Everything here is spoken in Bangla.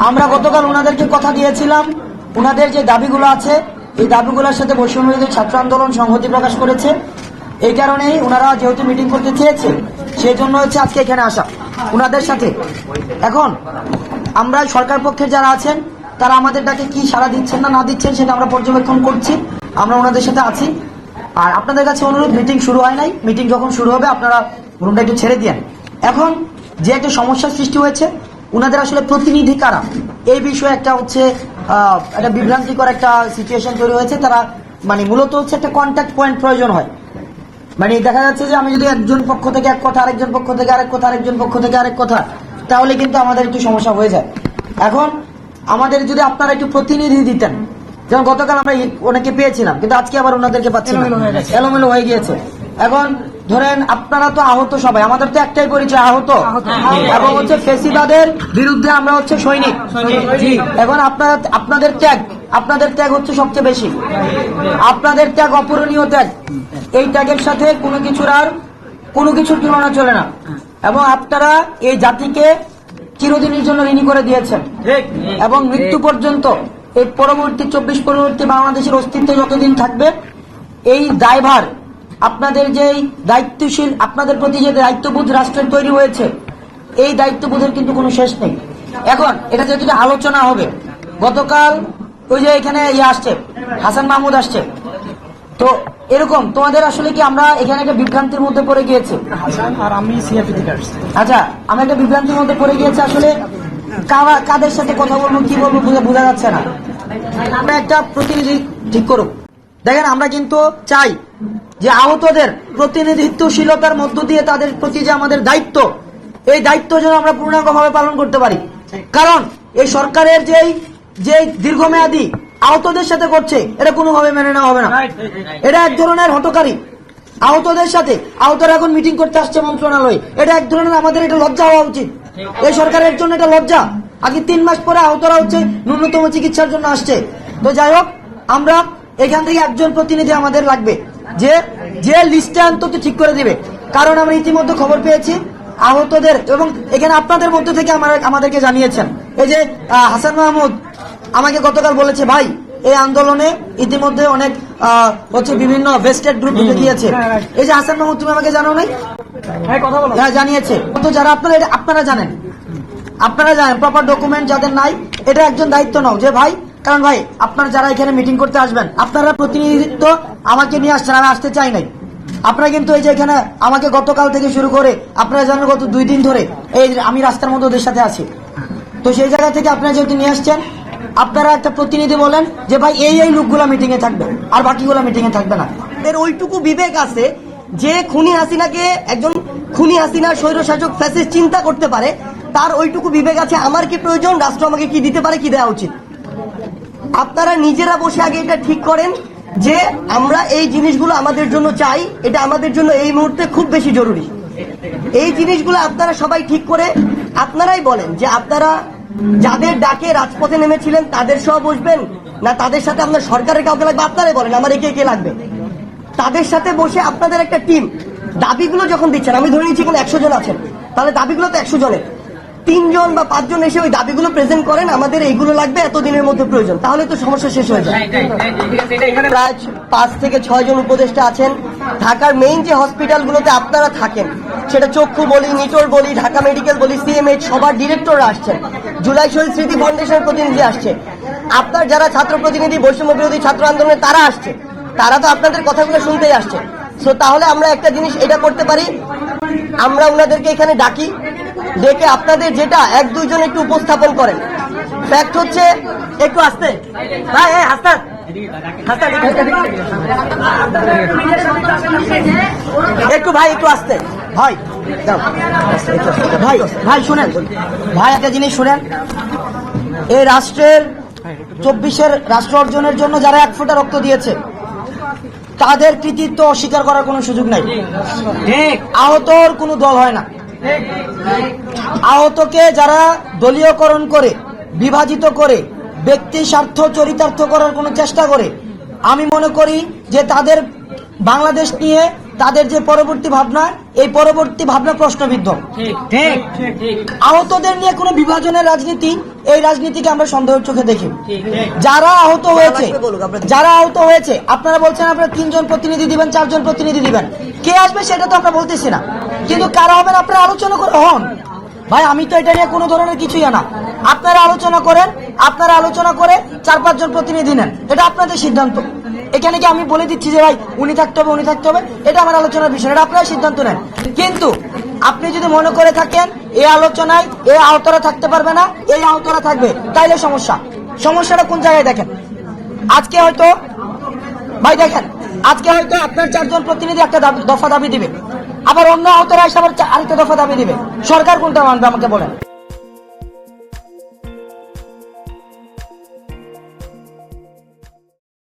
আমরা গতকাল ওনাদেরকে কথা দিয়েছিলাম। ওনাদের যে দাবিগুলো আছে, এই দাবিগুলোর সাথে বৈষম্যবিরোধী ছাত্র আন্দোলন সংহতি প্রকাশ করেছে। এই কারণেই ওনারা যেহেতু মিটিং করতে চেয়েছে সেই জন্য হচ্ছে আজকে এখানে আসা। ওনাদের সাথে। এখন, আমরা সরকার পক্ষের যারা আছেন, তারা আমাদের ডাকে কি সাড়া দিচ্ছেন না না দিচ্ছেন সেটা আমরা পর্যবেক্ষণ করছি। আমরা ওনাদের সাথে আছি। আর আপনাদের কাছে অনুরোধ মিটিং শুরু হয় নাই। মিটিং যখন শুরু হবে, আপনারা রুমটা একটু ছেড়ে দিয়েন। এখন, যে একটা সমস্যার সৃষ্টি হয়েছে ওনাদের আসলে প্রতিনিধি কারা? এই বিষয়ে একটা হচ্ছে একটা বিভ্রান্তিকর একটা সিচুয়েশন তৈরি হয়েছে। তারা মানে মূলত হচ্ছে একটা কন্ট্যাক্ট পয়েন্ট প্রয়োজন হয়। মানে দেখা যাচ্ছে যে আমি যদি একজন পক্ষ থেকে এক কথা আরেকজন পক্ষ থেকে আরেক কথা আরেকজন পক্ষ থেকে আরেক কথা তাহলে কিন্তু আমাদের একটু সমস্যা হয়ে যায়। এখন আমাদের যদি আপনারা একটু প্রতিনিধি দিতেন যেমন গতকাল আমরা অনেকে পেয়েছিলাম কিন্তু আজকে আবার ওনাদেরকে পাচ্ছি এলোমেলো হয়ে গিয়েছে। এখন ধরেন আপনারা তো আহত সবাই আমাদের তো একটাই পরিচয় আহত। এবং হচ্ছে ফেসিবাদের বিরুদ্ধে আমরা হচ্ছে সৈনিক। জি এখন আপনারা আপনাদের ত্যাগ আপনাদের ত্যাগ হচ্ছে সবচেয়ে বেশি। আপনাদের ত্যাগ অপূরণীয় ত্যাগ। এই ত্যাগের সাথে কোনো কিছুর আর কোনো কিছুর তুলনা চলে না। এবং আপনারা এই জাতিকে চিরদিনের জন্য ঋণী করে দিয়েছেন। এবং মৃত্যু পর্যন্ত এই পরবর্তী চব্বিশ পরবর্তী বাংলাদেশের অস্তিত্ব যতদিন থাকবে এই দায়ভার আপনাদের যে দায়িত্বশীল আপনাদের প্রতি যে দায়িত্ববোধ রাষ্ট্রের তৈরি হয়েছে এই দায়িত্ববোধের কিন্তু কোনো শেষ নেই। এখন এটা যেহেতু আলোচনা হবে গতকাল ওই যে এখানে ইয়ে আসছে হাসান মাহমুদ আসছে। তো এরকম তোমাদের আসলে কি আমরা এখানে একটা বিভ্রান্তির মধ্যে পড়ে গিয়েছি? আচ্ছা আমি একটা বিভ্রান্তির মধ্যে পড়ে গিয়েছি আসলে কাদের সাথে কথা বলব কি বলব বোঝা যাচ্ছে না। আমরা একটা প্রতিনিধি ঠিক করুক। দেখেন, আমরা কিন্তু চাই যে আহতদের প্রতিনিধিত্বশীলতার মধ্য দিয়ে তাদের প্রতি যে আমাদের দায়িত্ব, এই দায়িত্ব যেন আমরা পূর্ণাঙ্গভাবে পালন করতে পারি। কারণ এই সরকারের যেই যে দীর্ঘমেয়াদী আহতদের সাথে করছে, এটা কোনোভাবে মেনে নেওয়া হবে না। এটা এক ধরনের হটকারী আহতদের সাথে, আহতরা এখন মিটিং করতে আসছে মন্ত্রণালয়ে। এটা এক ধরনের আমাদের এটা লজ্জা হওয়া উচিত। এই সরকারের জন্য এটা লজ্জা। আগে তিন মাস পরে আহতরা হচ্ছে, ন্যূনতম চিকিৎসার জন্য আসছে। তো যাই হোক, আমরা এখান থেকে একজন প্রতিনিধি আমাদের লাগবে। যে যে লিস্টে অন্তত ঠিক করে দিবে। কারণ আমরা ইতিমধ্যে খবর পেয়েছি আহতদের এবং এখানে আপনাদের মধ্যে থেকে আমাদেরকে জানিয়েছেন। এই যে হাসান মাহমুদ আমাকে গতকাল বলেছে ভাই এই আন্দোলনে ইতিমধ্যে অনেক হচ্ছে বিভিন্ন ভেস্টেড গ্রুপ ঢুকে গিয়েছে এই যে হাসান মাহমুদ তুমি আমাকে জানো নাই? হ্যাঁ হ্যাঁ জানিয়েছে। তো যারা আপনারা আপনারা জানেন। আপনারা জানেন প্রপার ডকুমেন্ট যাদের নাই এটা একজন দায়িত্ব নাও। যে ভাই কারণ ভাই, আপনারা যারা এখানে মিটিং করতে আসবেন, আপনারা প্রতিনিধিত্ব আমাকে নিয়ে আসছেন, আমি আসতে চাই নাই। আপনারা কিন্তু এই যে এখানে আমাকে গতকাল থেকে শুরু করে আপনারা জানেন গত দুই দিন ধরে এই আমি রাস্তার মধ্যে ওদের সাথে আছি। তো সেই জায়গা থেকে আপনারা যেহেতু নিয়ে আসছেন, আপনারা একটা প্রতিনিধি বলেন যে ভাই, এই এই লোকগুলা মিটিং এ থাকবে, আর বাকিগুলা মিটিং এ থাকবে না। এর ওইটুকু বিবেক আছে যে খুনি হাসিনাকে একজন খুনি হাসিনা, স্বৈরশাসক ফ্যাসিস্ট চিন্তা করতে পারে, তার ওইটুকু বিবেক আছে। আমার কি প্রয়োজন? রাষ্ট্র আমাকে কি দিতে পারে, কি দেওয়া উচিত? আপনারা নিজেরা বসে আগে এটা ঠিক করেন যে আমরা এই জিনিসগুলো আমাদের জন্য চাই, এটা আমাদের জন্য এই মুহূর্তে খুব বেশি জরুরি। এই জিনিসগুলো আপনারা সবাই ঠিক করে, আপনারাই বলেন যে আপনারা যাদের ডাকে রাজপথে নেমেছিলেন তাদের সহ বসবেন, না তাদের সাথে আপনার সরকারের কাউকে লাগবে, আপনারাই বলেন আমার একে একে লাগবে। তাদের সাথে বসে আপনাদের একটা টিম, দাবিগুলো যখন দিচ্ছেন, আমি ধরে নিচ্ছি কোনো একশো জন আছেন, তাহলে দাবিগুলো তো একশো জনের। তিনজন বা পাঁচজন এসে ওই দাবিগুলো প্রেজেন্ট করেন আমাদের এইগুলো লাগবে এতদিনের মধ্যে প্রয়োজন। তাহলে তো সমস্যা শেষ হয়ে যায়। প্রায় পাঁচ থেকে ছয় জন উপদেষ্টা আছেন। ঢাকার মেইন যে হসপিটালগুলোতে আপনারা থাকেন সেটা চক্ষু বলি নিটোর বলি ঢাকা মেডিকেল বলি সিএমএইচ সবার ডিরেক্টররা আসছেন। জুলাই শহীদ স্মৃতি ফাউন্ডেশনের প্রতিনিধি আসছে। আপনার যারা ছাত্র প্রতিনিধি বৈষম্য বিরোধী ছাত্র আন্দোলনে তারা আসছে। তারা তো আপনাদের কথাগুলো শুনতেই আসছে। সো তাহলে আমরা একটা জিনিস এটা করতে পারি। আমরা ওনাদেরকে এখানে ডাকি। ডেকে আপনাদের যেটা এক দুইজন একটু উপস্থাপন করেন। ফ্যাক্ট হচ্ছে একটু আসতে। ভাই হাসতান। হাসতান, একটু ভাই একটু আসতে। ভাই ভাই ভাই শুনেন। ভাই একটা জিনিস শুনেন। এই রাষ্ট্রের চব্বিশের রাষ্ট্র অর্জনের জন্য যারা এক ফোঁটা রক্ত দিয়েছে তাদের কৃতিত্ব অস্বীকার করার কোনো সুযোগ নাই। আহতর কোনো দল হয় না। আহতকে যারা দলীয়করণ করে, বিভাজিত করে, ব্যক্তি স্বার্থ চরিতার্থ করার কোনো চেষ্টা করে, আমি মনে করি যে তাদের বাংলাদেশ নিয়ে তাদের যে পরবর্তী ভাবনা, এই পরবর্তী ভাবনা প্রশ্নবিদ্ধ। আহতদের নিয়ে কোনো বিভাজনের রাজনীতি, এই রাজনীতিকে আমরা সন্দেহের চোখে দেখি। যারা আহত হয়েছে। যারা আহত হয়েছে, আপনারা বলছেন আপনারা তিনজন প্রতিনিধি দিবেন, চারজন প্রতিনিধি দিবেন। কে আসবে সেটা তো আমরা বলতেছি না। কিন্তু কারা হবেন আপনারা আলোচনা করে হন। ভাই, আমি তো এটা নিয়ে কোনো ধরনের কিছুই না। আপনারা আলোচনা করেন, আপনারা আলোচনা করে চার পাঁচজন প্রতিনিধি নেন। এটা আপনাদের সিদ্ধান্ত। এখানে কি আমি বলে দিচ্ছি যে, ভাই, উনি থাকতে হবে, উনি থাকতে হবে? এটা আমার আলোচনার বিষয়, এটা আপনারা সিদ্ধান্ত নেন। কিন্তু আপনি যদি মনে করে থাকেন এই আলোচনায় এই আওতারা থাকতে পারবে না, এই আওতারা থাকবে, তাইলে সমস্যা। সমস্যাটা কোন জায়গায় দেখেন? আজকে হয়তো ভাই, দেখেন, আজকে হয়তো আপনার চারজন প্রতিনিধি একটা দফা দাবি দিবে। আবার অন্য আওতারা এসে আবার আরেকটা দফা দাবি দিবে। সরকার কোনটা মানবে আমাকে বলেন।